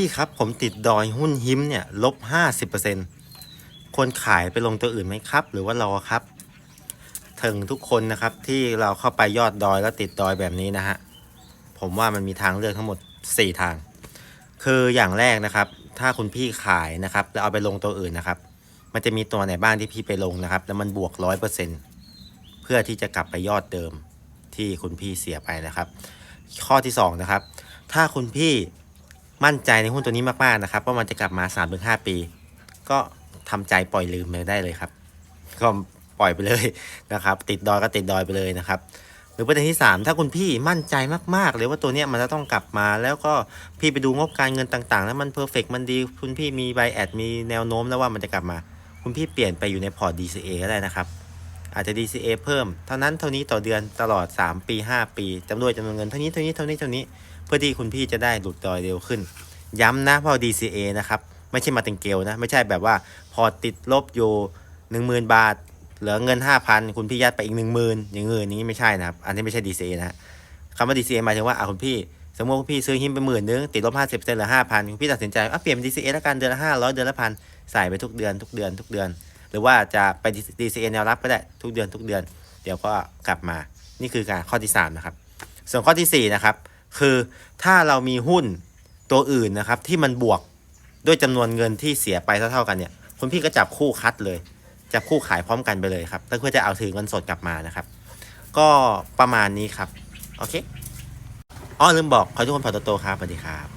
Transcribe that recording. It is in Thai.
พี่ครับผมติดดอยหุ้นหิมเนี่ยลบห้าสิบเปอร์เซ็นควรขายไปลงตัวอื่นไหมครับ หรือว่ารอครับ ถึงทุกคนนะครับที่เราเข้าไปยอดดอยแล้วติดดอยแบบนี้นะฮะ ผมว่ามันมีทางเลือกทั้งหมด 4 ทาง คืออย่างแรกนะครับ ถ้าคุณพี่ขายนะครับแล้วเอาไปลงตัวอื่นนะครับ มันจะมีตัวไหนบ้างที่พี่ไปลงนะครับ แล้วมันบวกร้อยเปอร์เซ็นเพื่อที่จะกลับไปยอดเดิมที่คุณพี่เสียไปนะครับ ข้อที่สองนะครับ ถ้าคุณพี่ มั่นใจในหุ้นตัวนี้มากๆนะครับว่ามันจะกลับมา3าถึงหปี ก็ทำใจปล่อยลืมไปได้เลยครับ ก็ปล่อยไปเลยนะครับ ติดดอยก็ติดดอยไปเลยนะครับ หรือประเด็นที่ 3 ถ้าคุณพี่มั่นใจมากๆเลยว่าตัวเนี้ยมันจะต้องกลับมาแล้วก็พี่ไปดูงบการเงินต่างๆ แล้วมันเพอร์เฟกมันดีคุณพี่มีใบแอดมีแนวโน้มแล้วว่ามันจะกลับมา คุณพี่เปลี่ยนไปอยู่ในพอร์ต DCA ก็ได้นะครับ อาจจะ DCA เพิ่มเท่านั้นเท่านี้ต่อเดือนตลอด 3 ปี 5 ปีจำนวนจำนวนเงินเท่านี้เท่านี้เท่านี้เท่านี้เพื่อที่คุณพี่จะได้หลุดดอยเร็วขึ้น ย้ำนะเพราะ DCA นะครับไม่ใช่มาติงเกลนะไม่ใช่แบบว่าพอติดลบอยู่ 10,000 บาท เหลือเงิน 5,000 คุณพี่ยัดไปอีก 10,000อย่างเงินนี้ไม่ใช่นะครับอันนี้ไม่ใช่ DCA นะคำว่า DCA หมายถึงว่าอะคุณพี่สมมติว่าพี่ซื้อหิมไปหมื่นนึงติดลบ50%เหลือ5,000คุณพี่ตัดสินใจอะเปลี่ยนเป็น DCA แล้วกันเดือนละ500เดือนละพันใส่ไปทุกเดือนทุกเดือนทุกเดือน หรือว่าจะไป DCA แนวรับก็ได้ทุกเดือนทุกเดือน เดี๋ยวก็กลับมา นี่คือการข้อที่ 3 นะครับ ส่วนข้อทีสี่4 นะครับ คือถ้าเรามีหุ้นตัวอื่นนะครับ ที่มันบวกด้วยจำนวนเงินที่เสียไปเท่าๆกันเนี่ยคุณพี่ก็จับคู่คัดเลย จับคู่ขายพร้อมกันไปเลยครับเพื่อจะเอาถือเงินสดกลับมานะครับ ก็ประมาณนี้ครับ โอเคอ๋อลืมบอกขอให้ทุกคนผ่อนตัวโตครับสวัสดีครับ